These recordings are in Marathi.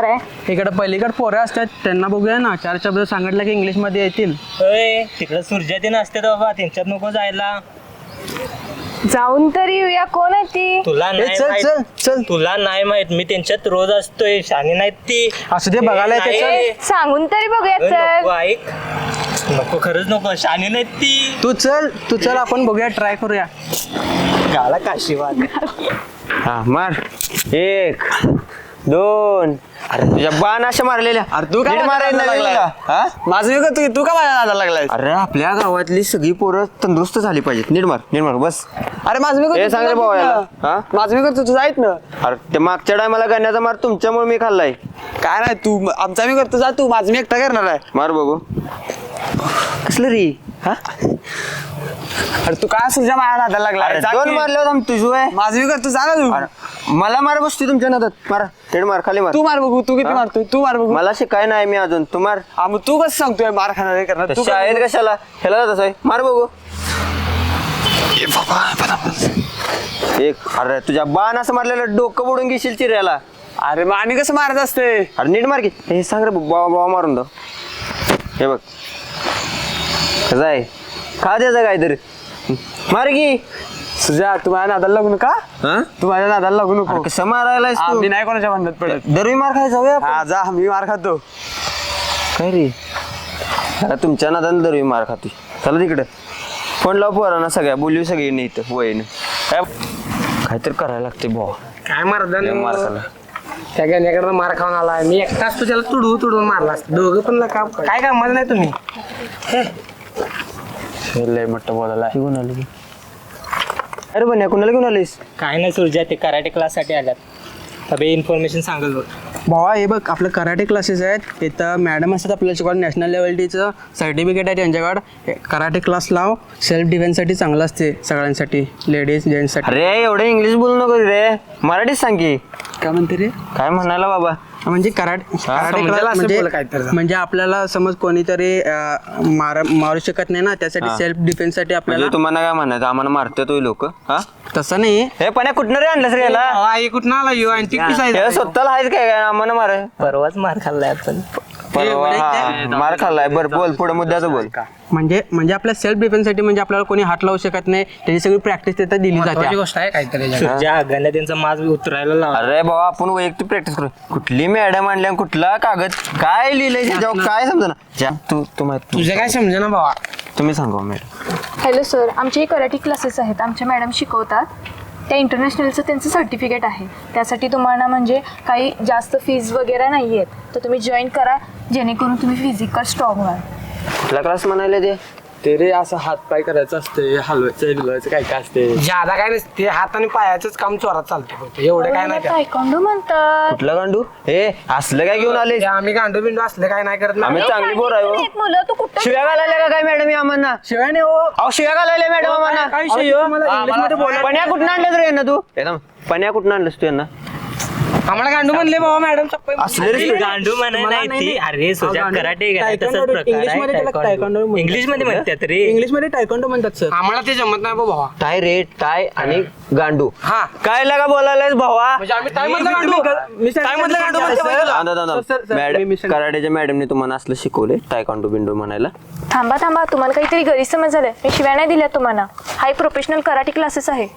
करणार आहे. इकडे पलीकडे पोरं असतात. त्यांना बघूया ना. चार शब्द सांगितलं की इंग्लिशमध्ये येतील तिकडं सूर्या ते नसते बाबा. त्यांच्यात नको जायला. जाऊन तरी येऊया. कोण आहे ती? तुला ए, नाही चल माहित- चल चल. तुला नाही माहीत. मी त्यांच्यात रोज असतोय. शानी नाहीत ती. असू दे बघायला येते नाही. चल ए, सांगून तरी बघूया ए, चल. नको ऐक. नको खरंच नको. शानी नाहीत ती. तू चल तू चल आपण बघूया ट्राय करूया. गाला काशीवाद. हा मार. एक. दोन. अरे तुझ्या बाण अशा मारलेल्या. अरे तू काय मारायला लागलाय? लागला. हा? माझं मी तू तू का माझ्या नादाला लागलाय अरे आपल्या गावातली सगळी पोरं तंदुरुस्त झाली पाहिजेत. नीट मार नीट मार बस. अरे माझं मी हे करतो सांग रे. हा? माझं मी करतो तुझं ना. अरे ते मागच्या टायमाला गाण्याचा मार तुमच्यामुळे मी खाल्लाय. काय नाही तू आमचा मी करतो जा तू. माझं मी एकटा करणार आहे. मार बघू. कसलं रे? हा? अरे तू काय तुझ्या माझ्या नादाला अरे लागलाय जा दोन की. मारले होता तुझू आहे. माझं मी करतो जा ना तू. अरे मला मार बसती तुमच्या नादात. मारा नीट मार खाली मार. तू मार बघू तू किती हा? मारतोय? तू मार बघू. मला शिकाय नाही मी अजून. तू मार. हा मग तू कसं सांगतोय मार खाणार हे करणार? तू शाळेत कशाला? ह्याला जात आहे मार बघू. एक अरे तुझ्या बाण असं मारलेलं डोकं बुडून घेशील चिऱ्याला. अरे मग आणि कसं मारत असते? अरे नीट मार की. हे सांग रे बाबा बाबा मारून दो. हे बघ. कसं आहे? खा द्यायचं काहीतरी. मार की. तुझ्या तू माझ्या नादाला लागू नका. हा? तू माझ्या नादाला लागू नको. कसं मारायलायस तू? मी नाही कोणाच्या बंधत पडत. दरवी मार खाय जाऊया आपण. हा जा मी मार खातो. काय रे? अरे तुमच्या नादाने दरवी मार खातोय. चला तिकडे. फोन लाव पोरांना सगळ्या बोलू सगळी इथं वयनं काय काहीतरी करायला लागते भावा काय लय मार खाल्ला त्या गाण्याकडनं मार खाऊन आला मी एकटाच तुझ्याला तुडवू तुडवून मारला असता. दोघं पण काम काय कामाचं नाही तुम्ही? हे. लय मोठं बोलायला. आलो अरे बन्या कुणाला घेऊन आलीस? काय नाही सूर्या ते कराटे क्लाससाठी आल्यात. अबे इन्फॉर्मेशन सांगल बघ भावा हे बघ आपलं कराटे क्लासेस आहेत. इथं मॅडम असतात आपल्याला शिकवायला नॅशनल लेवलटीचं सर्टिफिकेट आहे त्यांच्याकडं कराटे क्लास लाव. सेल्फ डिफेन्ससाठी चांगलं असते सगळ्यांसाठी. लेडीज जेंट्ससाठी अरे एवढं इंग्लिश बोलू नको रे. मराठीत सांग की. काय म्हणते रे? काय म्हणाला बाबा? म्हणजे कराटे कराटे समजायला क्लास असं म्हणजे बोल काहीतरी. म्हणजे आपल्याला समज कोणीतरी अं, मार मारू शकत नाही ना त्यासाठी. सेल्फ डिफेन्ससाठी म्हणजे आपल्याला तुम्हाला काय म्हणायचं? आम्हाला मारते तो लोक हा? तसं नाही. हे पण कुठनं रे आणलंस रे याला? आई कुठं आला? यो अँटिक हे. स्वतःला आहेच काय? काय आम्हाला मार परवाच मार खाल्लाय आपण. परवा हा, मार खाल्लाय. बर बोल पुढे मुद्द्याचं बोल. म्हणजे म्हणजे आपल्या सेल्फ डिफेन्ससाठी म्हणजे आपल्याला कोणी हात लावू शकत नाही. त्याची सगळी प्रॅक्टिस तिथं दिली महत्वाची जाते गोष्ट आहे काहीतरी गाण्या त्यांचा माज उतरायला लावा. अरे बाबा आपण वैयक्तिक प्रॅक्टिस करू. कुठली मॅडम आणल्या कुठला कागद? काय लिहिलंय त्याच्यावर काय समजा ना तू तू माहीत तुझं काय समजे ना भावा? तुम्ही सांगा मॅडम हॅलो सर आमचे कराटे क्लासेस आहेत. आमच्या मॅडम शिकवतात. त्या इंटरनॅशनलचं त्यांचं सर्टिफिकेट आहे. त्यासाठी तुम्हाला म्हणजे काही जास्त फीज वगैरे नाही आहेत तर तुम्ही जॉईन करा जेणेकरून तुम्ही फिजिकल स्ट्रॉंग व्हाल. कुठला क्लास म्हणायला ते ते रे असं हात पाय करायचं असते हलवायचं बिलवायचं काय काय असते ज्यादा काय नसते हात आणि पायाचंच काम चोरात चालतं फक्त. एवढं काय नाही त्यात. तायकोंडो म्हणतात? कुठला गांडू? हे असलं काय घेऊन आले ते आम्ही गांडू बिंडू असले काय नाही करत आम्ही चांगली बोर आहे हो. आहेत मुलं तू कुठं शिव्या घालायला का काय मॅडम आम्हाला शिवाय नाही हो. अहो शिव्या घालायला मॅडम आम्हाला काय विषय हो? मला इंग्लिशमध्ये बोलायला- पण्या कुठं आणलं रे यांना तू? एकदम पण्या कुठं आणलंस तू यांना? आम्हाला गांडू म्हणले बाबा मॅडम चप्पल असले रे. गांडू म्हणाय नाही ती. अरे कराटे त्याला म्हणतात. इंग्लिशमध्ये म्हणतात रे. टायकोंडो म्हणतात सर आम्हाला ते जमत नाही बा भावा. टाय रे टाय आणि गांडू. हा. काय लागा बोलायलास भावा? म्हणजे आम्ही काय म्हणलं गांडू. मी काय म्हणलं गांडू म्हणते बाई तुला? दादा, दादा. सर, सर, मॅडम मी- मी सांग- कराटेच्या मॅडमने तुम्हाला असलं शिकवले टायकांडो बिंडो म्हणायला. थांबा थांबा. तुम्हाला काहीतरी गैरसमज झालाय मी शिवाय नाही दिल्या तुम्हाला. हा एक प्रोफेशनल कराटे क्लासेस आहे.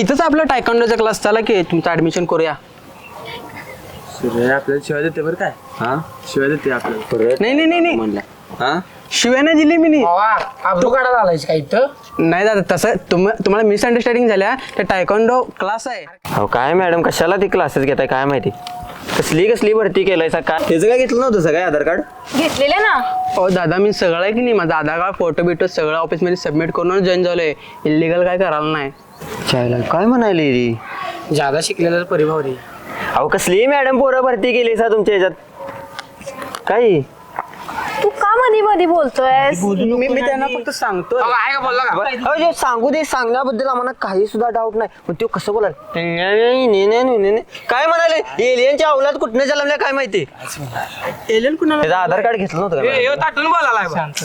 इथंच आपलं टायकोंडोचा क्लास चाला की? तुमचं ऍडमिशन करूया. आपल्याला शिवाय देते बरं काय? हा? शिवाय देते आपल्याला. परत नाही नाही नाही नाही. म्हणला. हा? शिवाय नाही दिली मी नाही. अब्दू काढा काय इथं? नाही दादा तसं तुम तुम्हाला मिसअंडरस्टँडिंग झाल्या तर टायकोंडो क्लास आहे. अहो काय मॅडम कशाला ती क्लासेस घेताय काय माहिती? कसली कसली भरती केलाय काय? त्याचं काय घेतलं नव्हतं सगळं आधार कार्ड? घेतलेले ना? हो दादा मी सगळं आहे की नाही माझा आधार कार्ड फोटो बिटो सगळं ऑफिसमध्ये सबमिट करून जॉईन झालोय. इलिगल काय करायला नाही. चायला काय म्हणाली रे ज्यादा शिकलेला परिभाव रे. अहो कसली मॅडम पोरं भरती केली सा तुमच्या ह्याच्यात काय तू का मध्ये मध्ये बोलतोय मी मी त्यांना फक्त सांगतो अहो, आहे का बोलला का अहो, जे सांगू दे सांगण्याबद्दल आम्हाला काही सुद्धा डाऊट नाही पण तो कसं बोलाल काय म्हणाले एलियनच्या अवलाद कुठनं जन्मल्या काय माहिती एलियन कुणाला त्याचं आधार कार्ड घेतलं नव्हतं का ताटून बोलायला बा. शांत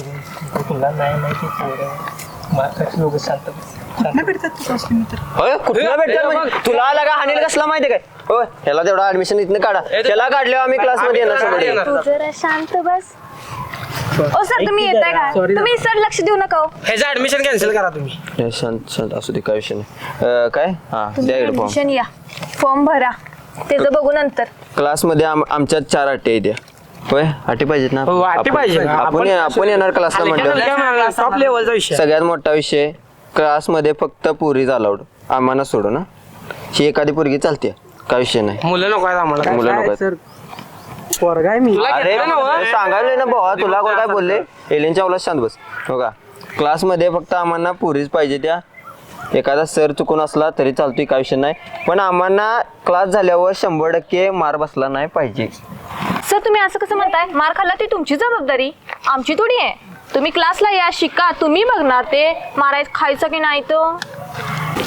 बस. तुला नाही माहिती पोरं. मारतात लोक शांत बस. शांत बस. होय कुठला भेटतात म्हणजे? तुला आला का हानील कसला माहिती काय हो ह्याला तेवढा ऍडमिशन इथनं काढा. त्याला काढल्यावर आम्ही क्लासमध्ये येणार समोर तू जरा शांत बस. ओ सर तुम्ही येताय का? तुम्ही सर लक्ष देऊ नका हो. ह्याचं ऍडमिशन कॅन्सल करा तुम्ही. शांत शांत असू दे काय विषय नाही. अं, काय? हा तुम्ही द्या इकडे फॉर्म ऍडमिशन या. फॉर्म भरा. त्याचं बघू नंतर. क्लासमध्ये आम- आमच्यात चार अट्टे आहेत या. होय? अटी पाहिजेत ना? हो, अटी आपण- पाहिजे. आपण आपण- आपण येणार क्लासला म्हटलं. टॉप लेवलचा विषय. सगळ्यात मोठा विषय क्लासमध्ये फक्त पुरीज अलाउड आम्हाला सोडू ना. ही एखादी पोरगी चालते काय विषय नाही. मुलं नको आहेत आम्हाला. मुलं नको आहेत. सर? पोरगा आहे मी. तुला अरे घेतलं ना? सांगायला ना भावा तुला कोण काय बोलले? एलियनच्या अवलाच शांत बस. हो का? क्लासमध्ये फक्त आम्हाला पुरीच पाहिजे त्या. एखादा सर चुकून असला तरी चालतोय काय विषय नाही. पण आम्हाला क्लास झाल्यावर शंभर टक्के मार बसला नाही पाहिजे. सर तुम्ही असं कसं म्हणताय? मार खाल्ला ती तुमची जबाबदारी. आमची थोडी आहे. तुम्ही क्लासला या शिका. तुम्ही बघणार ते. मारायचं खायचं की नाही तो?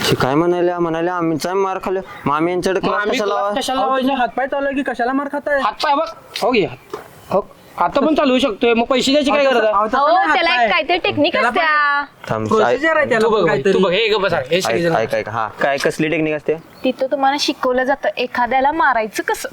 हे काय म्हणाल्या म्हणाल्या आम्हीचा मार खाल्लो. आम्ही यांच्याकडे क्लास कशाला class कशाला अहो, लावायचे? तुम्ही हातपाय चालू की कशाला मार खाताय? हात पाय बघ. हो घे हात. हो. आता पण चालू शकतोय. मग पैसे द्यायची काय गरज आहे? अहो, तसं अहो नाही त्याला हातपाय. एक काहीतरी टेक्निक असत्या थांब प्रोसिजर आहे तू त्याला बघ पण भाई, तू काहीतरी बघ हे ग बस. आहे. हे सगळेजण ऐक ऐक. हा काय कसली टेक्निक असते? तिथं तुम्हाला शिकवलं जातं. एखाद्याला मारायचं कसं?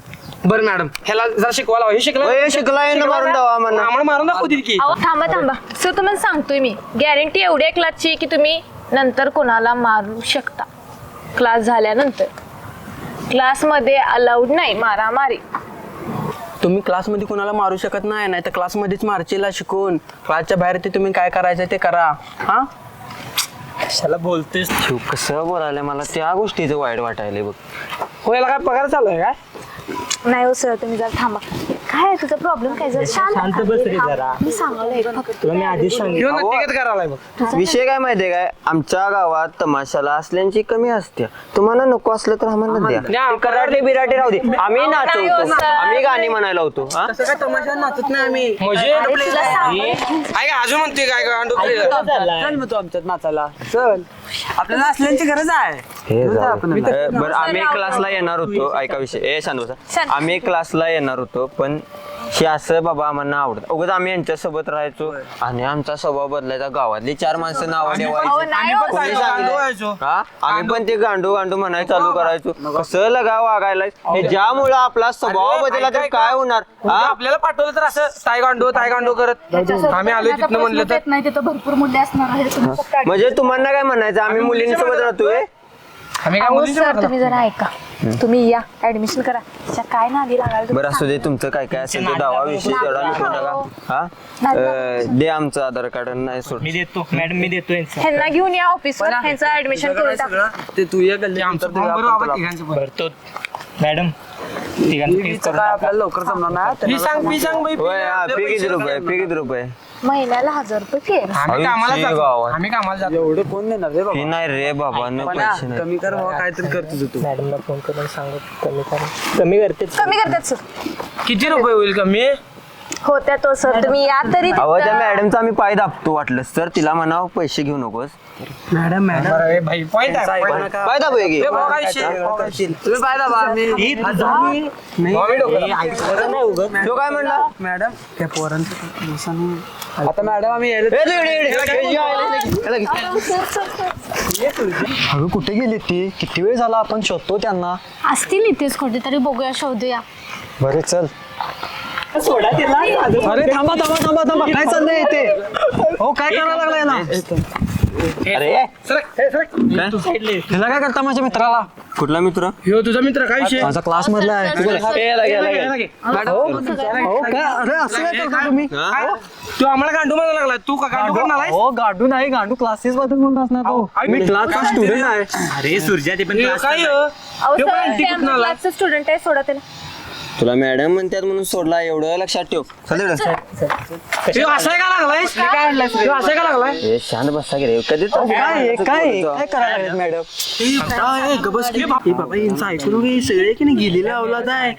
बरं मॅडम ह्याला जरा शिकवा लावा. हे शिकलं? ओय, शिकलाय ना मारून दावा आम्हाला. आम्हाला मारून दाखवू दे की. अहो थांबा थांबा. सर तुम्हाला सांगतोय मी. गॅरंटी एवढी आहे क्लासची की तुम्ही नंतर कोणाला मारू शकता. क्लास झाल्यानंतर. क्लासमध्ये अलाउड नाही मारामारी. तुम्ही क्लासमध्ये कोणाला मारू शकत नाही नाही तर क्लासमध्येच मारचीला शिकून. क्लासच्या बाहेर ते तुम्ही काय करायचं ते करा. हा? कशाला बोलतेस? शिव कसं बोलायला मला त्या गोष्टीचं वाईट वाटायलंय बघ. हो याला काय पगार चालू आहे काय? नाही हो सर तुम्ही जरा थांबा. काय आहे तुझा प्रॉब्लेम काय जरा शांत शांत बस रे. जरा. मी सांगायला फक्त. तुला मी आधीच सांगितलं. येऊन नक्की करायला बघ विषय काय माहितीये काय? आमच्या गावात तमाशाला असल्यांची कमी असते. तुम्हाला नको असलं तर आम्हाला द्या. द्या. ते कराटे बिराटे राहू दे. आम्ही हो, नाचवतो. आम्ही गाणी म्हणायला होतो. हा? तसं काय तमाशा नाचत नाही आम्ही. म्हणजे काय अजून म्हणते काय चल मग तू आमच्यात नाचायला. चल. आपल्याला असल्यांची गरज आहे. हे जाऊ जाऊ. आपण. दे. अ, बरं आम्ही क्लासला येणार होतो. ऐका विषय. ए शांत बसा. शांत. आम्ही क्लासला येणार होतो पण हे असं बाबा आम्हाला आवडत. उगाच आम्ही यांच्यासोबत राहायचो आणि आमचा स्वभाव बदलायचा गावातली चार माणसं नाव ठेवायची. नाही हो, कोणी सर. सांगितलं? हा? आम्ही पण ते गांडू गांडू म्हणायला चालू करायचो. कसं लगा वागायला हे. ज्यामुळं आपला स्वभाव बदलला तर काय होणार? हा? आपल्याला पाठवलं तर असं तायगांडो तायगांडो करत. आम्ही आलोय तिथनं म्हणलं तर. नाही तिथं भरपूर मुद्दे असणार आहेत. तुम्ही फक्त म्हणजे तुम्हाला काय म्हणायचं? आम्ही मुलींसोबत राहतोय. आम्ही काय अहो मुलींच्या सर तुम्ही जरा ऐका. तुम्ही या. ऍडमिशन करा. त्याच्या काय नादी लागायला बरं असू दे तुमचं काय काय असेल ते दावा विषय तेवढा नका. हा? अं, दे आमचं आधार कार्ड नाही सोड. मी देतो. मॅडम मी देतो यांचं ह्यांना घेऊन या ऑफिसवर ह्यांचं ऍडमिशन करून टाका. ते तू ये गल्ली आमचं फॉर्म भरू बाबा तिघांचं पण. बरं तो मॅडम तिघांचं fix करून काय टाका. आपल्याला लवकर जमणार नाही. फी सांग फी सांग बाई होय हा, फी किती रुपये. फी किती रुपये? महिन्याला हजार रुपये फी आहे. आम्ही कामाला आयुष्य जातो गावात. आम्ही कामाला जातो. एवढे कोण देणार रे फी बाबा नाही रे बाबा न पण पैसे नाही. कमी कर बाबा काहीतरी कर तुझं तू. मॅडमला फोन करून सांगू कमी करा. कमी करतेच. कमी करतात सर. किती रुपये होईल कमी? हो त्या तो सर तुम्ही या तरी अहो त्या. मॅडमचा आम्ही पाय दाबतो वाटलं तर. तिला म्हणावं पैसे घेऊ नकोस. Madam madam. बरं ए भाई पॉईंट आहे point आहे. पाय दाबूया की ए भाऊ, काय विषय? तुम्ही पाहिला बा मी भाऊ, आम्ही डोकं- तो काय म्हणला? मॅडम त्या पोरांचं दिवसांनी आता मॅडम आम्ही यायला ए, इकडे, इकडे. हे सर, सर, सर. अगं कुठे गेली ती? किती वेळ झाला आपण शोधतो त्यांना? असतील इथेच कुठेतरी. बघूया शोधूया. बरे चल. सोडा तिला. अरे थांबा थांबा थांबा थांबा. काय चाललंय इथे? हो काय करायला लागलाय ना? अरे. काय? करता माझ्या मित्राला? कुठला मित्र? ह्यो तुझा मित्र काय विषय? माझा क्लास मधला आहे. तू बोल. हो? काय अरे असं काय करता तुम्ही? तू आम्हाला गांडू म्हणायला लागला तू का गांडू करणार? हो गांडू नाही गांडू क्लासेस बद्दल म्हणत असणार तो. मी क्लासचा स्टुडंट आहे? अरे सूर्या ते पण काय स्टुडंट आहे सोडा त्याला तुला मॅडम म्हणतात म्हणून सोडला एवढं लक्षात ठेव. हसाय का हसाय का लागलाय? ए शांत बसा की रे. कधी तर- काय? काय करायला मॅडम? हे बाबा यांचं ऐकून घे सगळे की नाही गेलेले अवलाद आहे.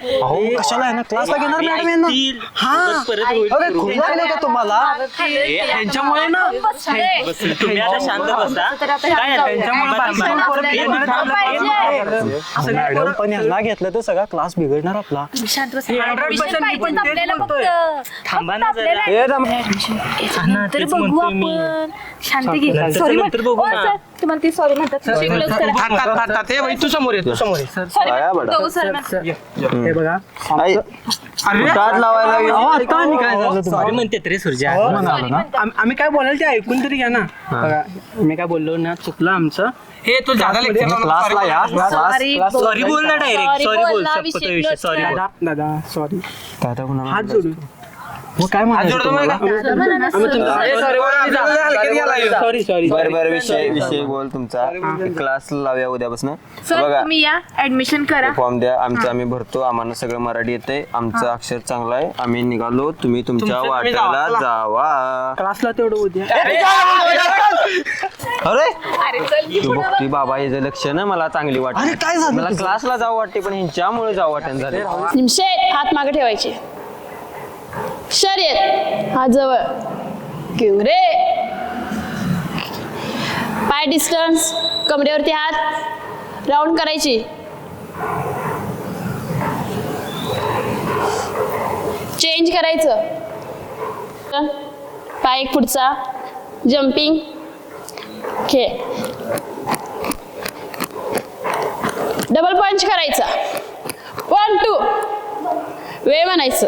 कशाला आहे ना? क्लासला घेणार मॅडम यांना? हा. परत होईल अरे खूप लागले का तुम्हाला? त्यांच्यामुळे ना बस, तुम्ही आता शांत बसा. काय? त्यांच्यामुळे मॅडम पण यांना घेतलं तर सगळा क्लास बिघडणार आपला. शांत बसा. 100% Admission मी पण पाहिजेच तेच आपल्याला बोलतोय. फक्त. थांबा फक्त ना आपल्याला जरा. ए, थांब. admission. ना, नंतर तेच बघू म्हणतोय मी. आपण शांत घे नंतर सॉरी नंतर बघू ना. तुम्हाला ती सॉरी म्हणतात. हे बाई तू समोर ये तू समोर ये. Sorry काय म्हणतात. बडा? जाऊ सर म्हणतात. हे बघा. आई, लावायला म्हणते सुरजा. म्हणतात. आम- आम्ही काय बोलायला ते ऐकून तरी घ्या ना. बघा मी काय बोललो ना चुकलं आमचं. हे तू जादा लेक्चर क्लासला या. क्लास Sorry बोल. सॉरी बोल ना डायरेक्ट Sorry सॉरी बोल बोलला, संपतो विषय विषय. close sorry. बोल. दादा दादा सॉरी दादा हात जोडू. हो काय. सॉरी सॉरी बरं बरं विषय विषय बोल तुमचा. क्लास लावूया उद्यापासून सर बघा. तुम्ही या ऍडमिशन करा. फॉर्म द्या. आमचं आम्ही भरतो. आम्हाला सगळं मराठी येते आमचं अक्षर चांगलं आहे. आम्ही निघालो. तुम्ही तुमच्या तुमचं तुम्ही जावा, वाट्याला चला. जावा. क्लासला तेवढं उद्या. अरे! अरे चल की तू पुढं बघती बाबा याचं लक्ष ना मला चांगली वाटते. मला क्लासला जावं वाटते पण ह्यांच्यामुळे जावं वाटेल झाले निमशे हात मागे ठेवायचे. शर्यत. हा जवळ. घेऊ रे. पाय डिस्टन्स कमरेवरती हात. राऊंड करायची. चेंज करायचं. पाय एक पुढचा. जम्पिंग खेळ डबल पंच करायचा. वन टू वे म्हणायचं.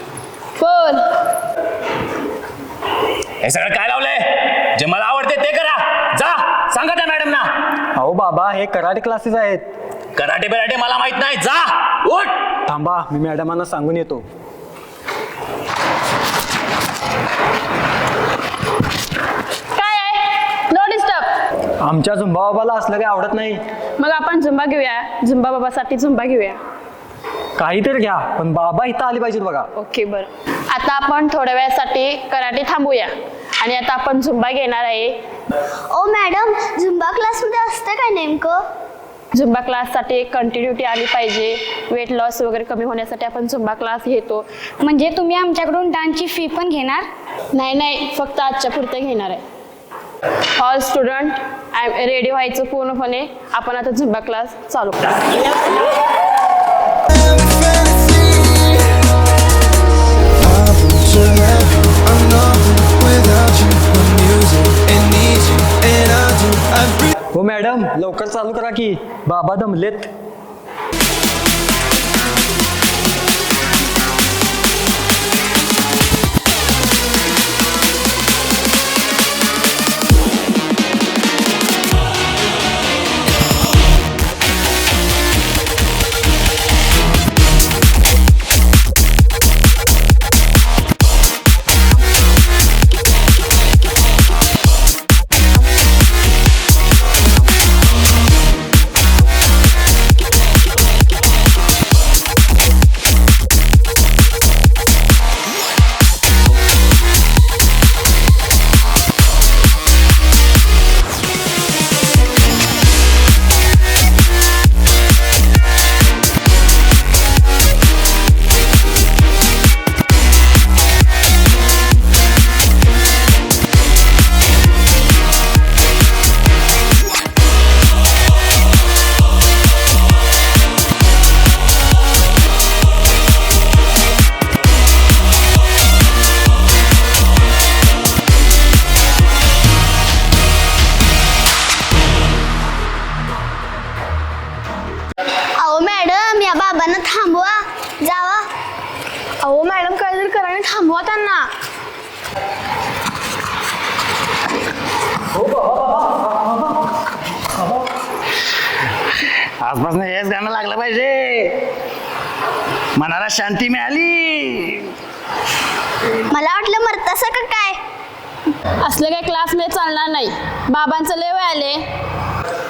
हे सगळं काय लावलंय? जे मला आवडते ते करा. जा सांगा त्या मॅडम ना अहो बाबा हे कराटे क्लासेस आहेत. कराटे बिराटे मला माहीत नाही. जा उठ. थांबा मी मॅडमांना सांगून येतो. काय आहे? नो डिस्टर्ब आमच्या झुंबा बाबाला असलं काही आवडत नाही. मग आपण झुंबा घेऊया. झुंबा बाबासाठी झुंबा घेऊया. काहीतरी घ्या पण बाबा इथं आले पाहिजेत बघा. ओके बरं. आता आपण थोड्या वेळासाठी कराटे थांबूया. आणि आता आपण झुंबा घेणार आहे. ओ मॅडम झुंबा क्लासमध्ये असतं काय नेमकं? झुंबा क्लाससाठी एक कंटिन्युटी आली पाहिजे. वेट लॉस वगैरे कमी होण्यासाठी आपण झुंबा क्लास घेतो. म्हणजे तुम्ही आमच्याकडून डान्सची फी पण घेणार? नाही नाही फक्त आजच्या पुरतं घेणार आहे. ऑल स्टुडंट आय रेडी व्हायचं पूर्णपणे. आपण आता झुंबा क्लास चालू करू. हो मॅडम लवकर चालू करा की. बाबा दमलेत. आणि थांबवा त्यांना. आजपासून हेच गाणं लागलं पाहिजे. मनाला शांती मिळाली. मला वाटलं मरतासा का काय? असलं काही क्लासमध्ये चालणार नाही. बाबांचं लेव आले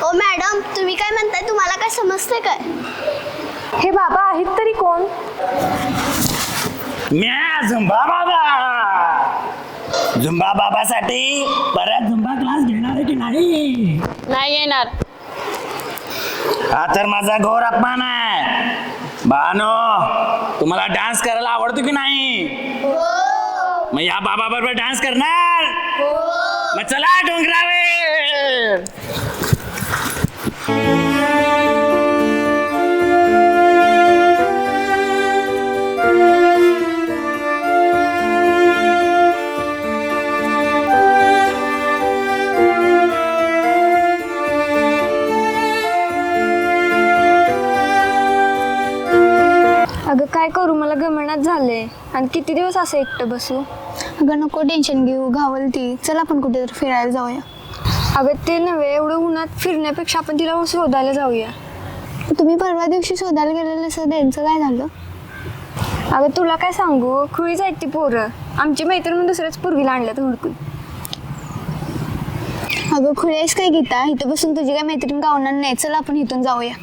ओ मॅडम तुम्ही काय म्हणताय? तुम्हाला काय समजतंय काय? हे बाबा आहेत तरी कोण? म्या झुंबा बाबा झुंबा बाबासाठी परत झुंबा क्लास घेणार आहे की नाही? नाही येणार. हा तर माझा घोर अपमान आहे. बानो तुम्हाला डान्स करायला आवडतो की नाही? मग या बाबा बरोबर डान्स करणार मग चला डोंगरावर. काय करू? मला गमनात झालंय. आणि किती दिवस असं एकटं बसू? अगं नको टेन्शन घेऊ. घावल ती. चल आपण कुठेतरी फिरायला जाऊया. अगं ते नव्हे. एवढं उन्हात फिरण्यापेक्षा आपण तिला शोधायला जाऊया. तुम्ही परवा दिवशी शोधायला गेलेलं असं त्यांचं काय झालं? अगं तुला काय सांगू? खुळीच आहेत ती पोरं. आमची मैत्रीण दुसऱ्याच पूर्वीला आणल्यात हुडकून. अगं खुळेस काय गीता? इथं बसून तुझी काय मैत्रीण गावणार नाही. चल आपण इथून जाऊया.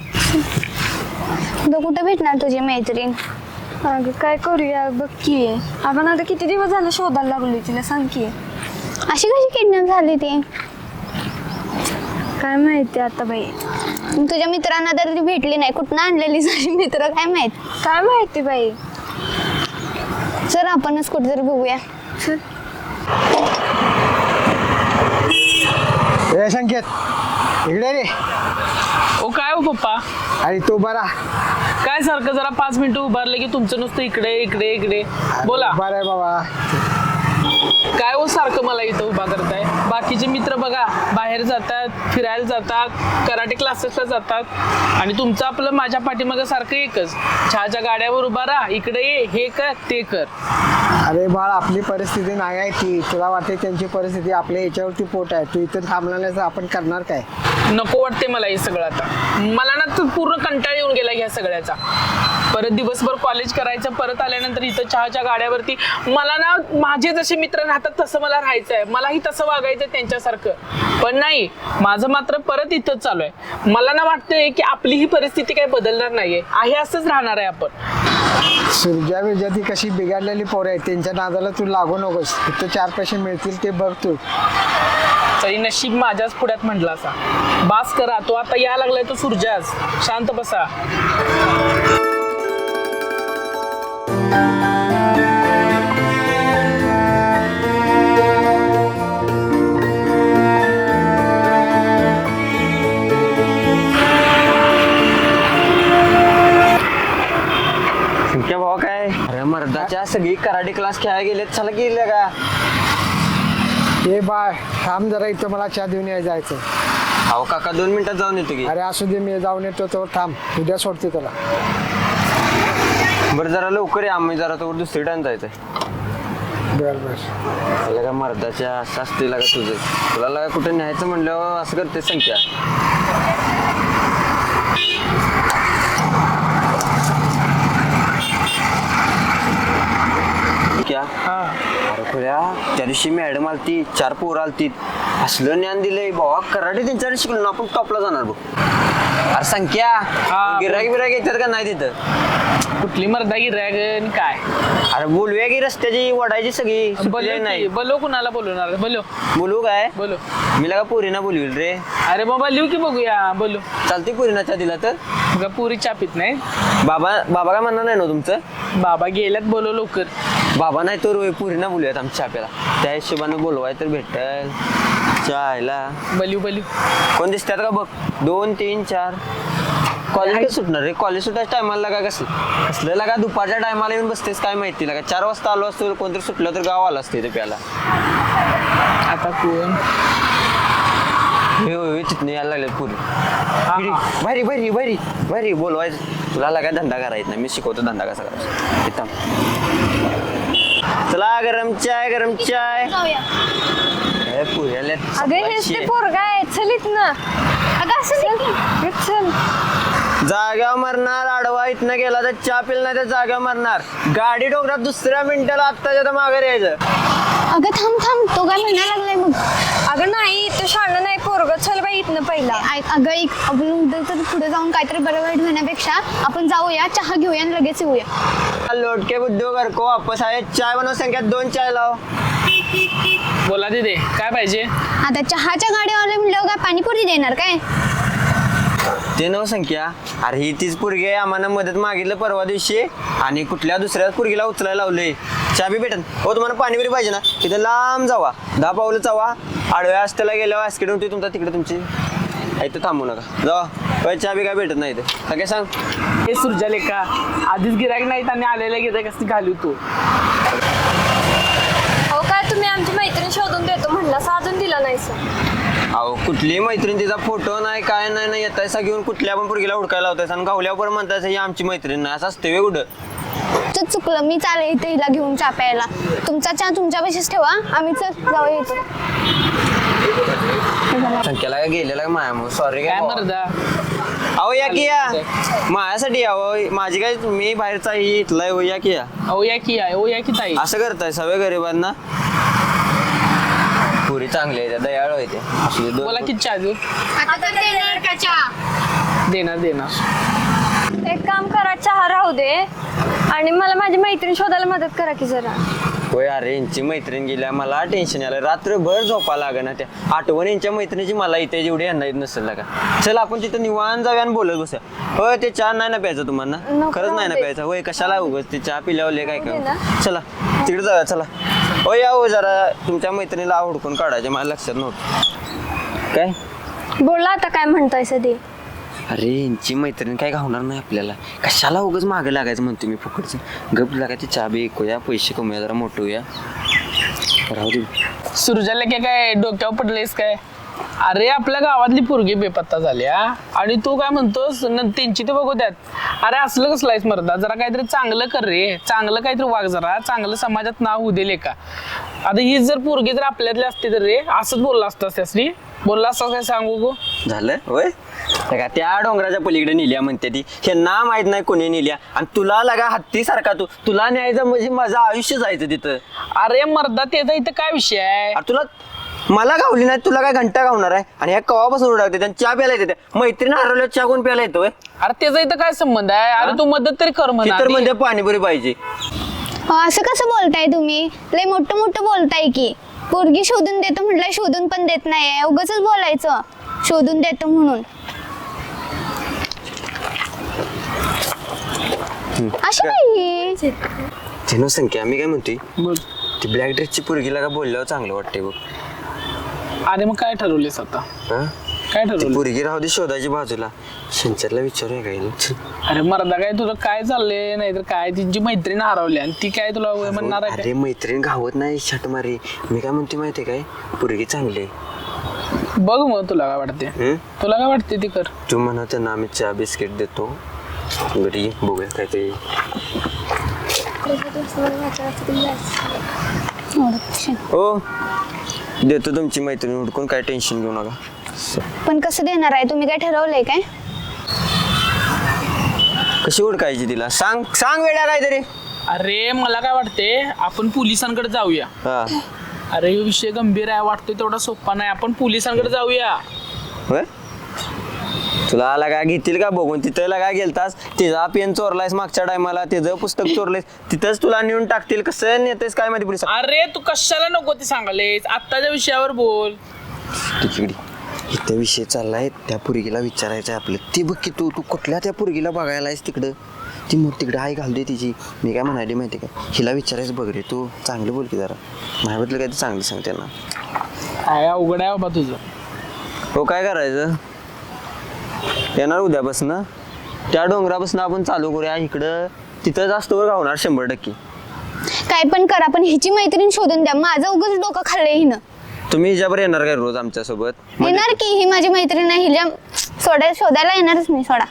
कुठं भेटणार तुझी मैत्रीण? अगं काय करूया? बघ की. आपण आता किती दिवस झालं शोधायला लागलोय तिला सांग की. अशी कशी किडनॅप झाली ती? काय माहिती आता बाई. तुझ्या मित्रांना तर ती भेटली नाही. कुठनं आणलेली तुझी मित्र काय माहीत? काय माहिती बाई. चल आपणच कुठेतरी बघूया. ए संकेत. इकडे रे. ओ काय हो पप्पा? आणि तो बरा. काय सारखं जरा पाच मिनिटं उभारले की तुमचं नुसतं इकडे इकडे इकडे. बोला. बरा आहे बाबा. काय हो सारखं मला इथं उभा करताय? बाकीचे मित्र बघा बाहेर जातात फिरायला जातात कराटे क्लासेसला जातात. आणि तुमचं आपलं माझ्या पाठीमागं सारखं एकच. चहाच्या गाड्यावर उभा राहा इकडे ये हे कर ते कर. अरे बाळ आपली परिस्थिती नाही आहे ती. तुला वाटते त्यांची परिस्थिती आपल्या याच्यावरती पोट आहे. तू इथं थांबणार नाही तर आपण करणार काय? नको वाटते मला हे सगळं आता. मला ना तर पूर्ण कंटाळ येऊन गेला ह्या सगळ्याचा. परत दिवसभर कॉलेज करायचं परत आल्यानंतर इथं चहाच्या गाड्यावरती. मला ना माझे जसे मित्र राहतात तसं मला राहायचं आहे मलाही तसं वागायचं त्यांच्यासारखं. पण नाही माझं मात्र परत इथंच चालू आहे. मला ना वाटतंय की आपली ही परिस्थिती काही बदलणार नाहीये. आहे असंच राहणार आहे आपण. सुरजा विरजा ती कशी बिघडलेली पोरं आहे त्यांच्या नादाला तू लागू नकोस. इथं चार पैसे मिळतील ते बघ तू. तरी नशीब माझ्याच पुढ्यात म्हटलं असा. बास करा तो आता यायला लागलाय तो सुरजाच. शांत बसा. सगळी कराटे क्लास खेळायला गेलेत. चला गेले का? हे बाळ थांब जरा इथं मला चहा देऊन यायला जायचं अहो काका दोन मिनिटात जाऊन येतो की. अरे असू दे मी जाऊन येतो तो थांब. उद्या सोडते तुला बरं जरा लवकर या आम्ही जरा तो दुसरी टाइम जायचंय. बर बर. त्याला का मर्दाच्या शास्त्रीला का तुझं? तुला लगा कुठे न्यायचं म्हणल्यावर असं करते संख्या. क्या? अरे खुल्या त्या दिवशी मॅडम आलती चार पोरं आलती असलं ज्ञान दिलंय बाबा कराटे त्यांच्याकडे शिकलो ना आपण टॉपला जाणार बघ. अरे संख्या. गिराकी बिराकी येतात का नाही तिथं? कुठली मर्दागी रॅगन काय? अरे बोलूया की रस्त्याची वडायची सगळी. सुटलेली बोलो नाही. की- बोलो कुणाला बोलवणार? बोलो. बोलू काय? बोलो. मी लगा पोरीना बोलवील रे. अरे बाबा लिहू की बघूया. बोलो. चालते पोरीनाच्या दिला तर? का पुरी चापीत नाही. बाबा बाबा काय म्हणणार नाही ना तुमचं? बाबा गेल्यात बोलो लवकर. बाबा नाही तर पुरीना बोलूयात आमच्या आपल्याला त्या हिशोबानं बोलवाय तर भेटेल. चायला. बलिव बलिव कोण दिसतात का बघ? दोन तीन चार. कॉलेज काय? सुटणार रे? कॉलेज सुटायच्या टायमाला लागा कसलं? कसलं? लागा दुपारच्या टायमाला येऊन बसतेस काय माहिती? लागा चार वाजता आलो असतो कोणतरी सुटलं तर गाव आलं असते ते प्याला आता कोण? हे तिथनं यायला लागले पुरी. भारी भारी भारी भारी बोलवायचं. तुला लागा धंदा करायचा नाही मी शिकवतो धंदा कसा करायचा. इथं. चला गरम चाय गरम चाय. अगं हेच ते पोरगा आहे चलित ना अगं असं नाही की. हे चल. जाग्यावर मरणार आडवा इथनं गेला तर चहा पिल नाही तर जाग्यावर मरणार. गाडी डोंगरात दुसऱ्या मिनिटाला आत्ताच्या तर मागे यायचं. अगं थांब थांब. तो काय म्हणायला लागलाय मग अगं नाही तो शाणं नाही पोरग. चल बाई इथनं पहिला. ऐक अगं एक आपण उद्या तर पुढे जाऊन काहीतरी बरं वाईट होण्यापेक्षा आपण जाऊया चहा घेऊया आणि लगेच येऊया. लोटके बुद्धो घर को वापस आए चाय बनव संख्यात दोन चाय लाव. बोला तिथे काय पाहिजे? आता चहाच्या गाडीवाले म्हणल्यावर काय पाणीपुरी देणार काय? ते नव संख्या. अरे ही तीच पोरगी आहे आम्हाला मदत मागितलं परवा दिवशी. आणि कुठल्या दुसऱ्या पोरगीला उचलायला लावले. चाबी भेटन. हो तुम्हाला पाणी बिरी पाहिजे ना? तिथं लांब जावा. दहा पावलं जावा आडव्या असत्याला गेल्यावर ॲस्किड होती तुमचा तिकडे तुमची. इथं थांबू नका. जावा चाबी काय भेटत नाही इथं. काय सांग? हे सुरजाले का आधीच गिरायक नाहीत आणि आलेल्या गिरायक कसं घालू तू. आमची मैत्रीण शोधून देतो म्हणला अजून दिला नाही सर अहो कुठली मैत्रीण तिचा फोटो नाही काय नाही नाही येतायसा घेऊन कुठल्या पण पोरगीला हुडकायला लावतायसा आणि गावल्यावर म्हणतायसा ही आमची मैत्रीण नाही असं असते कुठं? तर चुकलं मी चालेल इथे हिला घेऊन चा प्यायला. तुमचा चहा तुमच्या पैसेच ठेवा आम्ही चल जाऊ येतो संख्याला काय गेलेला का माया सॉरी काय काय मर्दा? अहो या की या. माझ्यासाठी या अहो, माझी काय मी बाहेरचा ही इथला आहे, हो या की या. ओ या की आहे ओ या की ताई. असं करताय सगळे गरिबांना? पुरी चांगली आहे त्या दयाळू आहे ते. असले दोन- बोला की चहा देऊ आता तर देणार का चहा? देणार देणार. एक काम करा चहा राहू दे. आणि मला माझी मैत्रीण शोधायला मदत करा की जरा. होय अरे यांची मैत्रीण गेल्या मला टेन्शन आलं रात्रभर झोपा ना त्या. आठवण यांच्या मैत्रिणीची मला इथे जेवढी यांना येत नसेल का? चल आपण तिथं निवांत जाऊया आणि बोलत बसूया. होय ते चहा नाही ना प्यायचं तुम्हाला? नको खरंच नाही ना राहू दे. प्यायचं? होय कशाला उगच? ते चहा पिल्यावर लय काय दे ना. चला तिकडे जाऊया चला. हो या हो जरा तुमच्या मैत्रिणीला हुडकून काढायचे मला लक्षात नव्हतं. काय? बोला आता काय म्हणताय सदी अरे यांची मैत्रीण काय घावणार नाही आपल्याला. कशाला उगाच मागं लागायचं म्हणतो मी फुकटचं? गप लागायची चहा बी ऐकूया पैसे कमूया जरा मोठं होऊया. राहू दे. सुरजाला काय काय डोक्यावर पडलेस काय? अरे आपल्या गावातली पोरगी बेपत्ता झाल्या आणि तू काय म्हणतोस? न- त्यांची ते बघू द्यात. अरे असलं कसलं आहेस मर्दा? जरा काहीतरी चांगलं कर रे. चांगलं काहीतरी वाग जरा. चांगलं समाजात नाव होऊ दे का आता ही जर पोरगी जर आपल्यातली असती तर रे असंच बोलला असतास त्यासनी. बोलला असतास काय सांगू गो? झालं? होय? लगा त्या डोंगराच्या पलीकडे नेल्या म्हणते ती. हे ना माहीत नाही कोणी नेल्या. आणि तुला लगा हत्ती सारखा तू. तुला न्यायचं म्हणजे माझं आयुष्य जायचं तिथं. अरे मर्दा त्याचा इथं काय विषय आहे? अरे तुला मला गावली नाही तुला काय घंटा गावणार आहे? आणि ह्या कवापासून उडावते आणि चहा प्यायला येते मैत्रीण हरवल्या चहा कोण प्यायला येतोय अरे त्याचा इथं काय संबंध आहे? अरे तू मदत तरी कर म्हणा तर आधी. म्हणजे पाणीपुरी पाहिजे. अहो, असं कसं बोलताय तुम्ही? लय मोठं मोठं बोलताय की. पोरगी शोधून देतो म्हटलं शोधून पण देत नाही उगाच बोलायचं. शोधून देतो म्हणून. अशी नाही झिनो संख्या मी काय म्हणते. ती ब्लॅक ड्रेसची पोरगीला का बोलल्यावर चांगलं वाटते बघ. अरे मग काय ठरवलेस आता? हा? काय ती ठरवलं पोरगी राहू दे शोधायची बाजूला. शंचरला विचारूया काय. अरे मर्दा काय तुझं काय चाललंय? नाहीतर काय तिची मैत्रीण हरवली आणि ती काय तुला वय म्हणणार आहे अरे काय मैत्रीण घावत नाही शट मारी. मी काय म्हणते माहितीये काय? पोरगी चांगली आहे. बघ मग तुला काय वाटते. हं? तुला काय वाटते ती कर. तू म्हणा त्यांना आम्ही चहा बिस्किट देतो. घरी ये, बघूया काय ते हो. देतो तुमची मैत्रीण हुडकून काय टेन्शन घेऊ नका. पण कसं देणार आहे? तुम्ही काय ठरवलंय काय? कशी हुडकायची तिला? सांग सांग वेळा काहीतरी. अरे मला काय वाटते आपण पोलिसांकडे जाऊया. हा. अरे हे विषय गंभीर आहे वाटतोय तेवढा सोपा नाही. आपण पोलिसांकडे जाऊया. होय? तुला आला काय घेतील का बघून? तिथं काय गेलतास तिचा पेन चोरलायस मागच्या टायमाला तिचं पुस्तक चोरलंयस तिथंच तुला नेऊन टाकतील. कसं नेतेस काय माहिती पोलीस अरे तू कशाला नको ते सांगालेस आत्ताच्या विषयावर बोल. तिकडे इथं विषय चाललाय त्या पुरगीला विचारायचं आहे आपलं. ती बघ की तू तू कुठल्या त्या पुरगीला बघायला आहेस तिकडं? ती मग तिकडे आई घालते तिची. मी काय म्हणाली माहिती का? हिला विचारायचं बघ रे तू चांगलं बोल की जरा. माझ्याबद्दल काय ते चांगलं सांग त्यांना काय अवघड आहे बाबा तुझं? हो काय करायचं? येणार उद्यापासून. त्या डोंगरापासून आपण चालू करूया. इकडं तिथं जास्त वर गावणार शंभर टक्के. काय पण करा पण हिची मैत्रीण शोधून द्या. माझं उगाच डोकं खाल्लंय हिनं. तुम्ही हिच्यावर येणार काय रोज आमच्यासोबत? येणार की ही माझी मैत्रीण आहे हिला सोडायला शोधायला येणारच मी सोडा.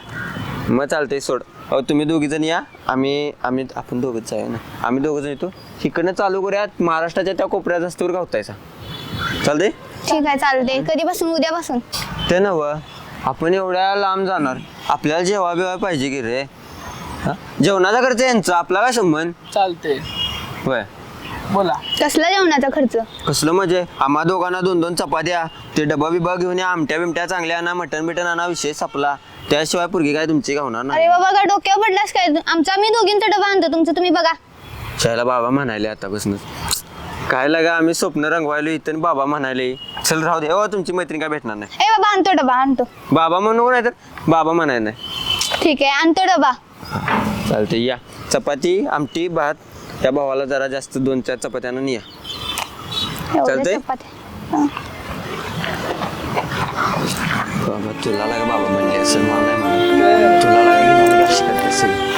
मग चालतंय सोड. अहो तुम्ही दोघी जण या. आम्ही आम्ही आपण दोघंच जाऊया ना. आम्ही दोघं जण येतो. इकडनं चालू करूया महाराष्ट्राच्या त्या कोपऱ्यात जास्तवर गावतायचा चालतंय? ठीक आहे चालते कधीपासून? उद्यापासून. ते नव आपण एवढ्या लांब जाणार आपल्याला जेवा बिवा पाहिजे की रे? हा? जेवणाचा खर्च यांचा आपला काय संबंध? चालते होय. बोला. कसला जेवणाचा खर्च? कसलं म्हणजे? आम्हा दोघांना दोन दोन चपात्या ते डबा बिबा घेऊन या आमट्या बिमट्या चांगल्या आणा मटण बिटन आणा विषय संपला. त्याशिवाय पुरगी काय तुमची गावणार अरे नाही बाबा का डोक्यावर पडलास काय? आमचा आम्ही दोघींचा डबा आणतो तुमचं तुम्ही बघा. शाळेला बाबा म्हणाले आतापासूनच. काय लागा आम्ही स्वप्न रंगवायलो इथं बाबा म्हणाले चल राहू दे. तुमची मैत्रीण काय भेटणार नाही. हे बाबा आणतो डबा आणतो. बाबा म्हणू नाही तर बाबा म्हणाय नाही. ठीक आहे आणतो डबा. चालते या. चपाती आमटी भात या भावाला जरा जास्त दोन चार चपात्यानं निया. चालतंय? बाबा तुला लागा बाबा म्हणजे असेल मला तुला लागा असेल.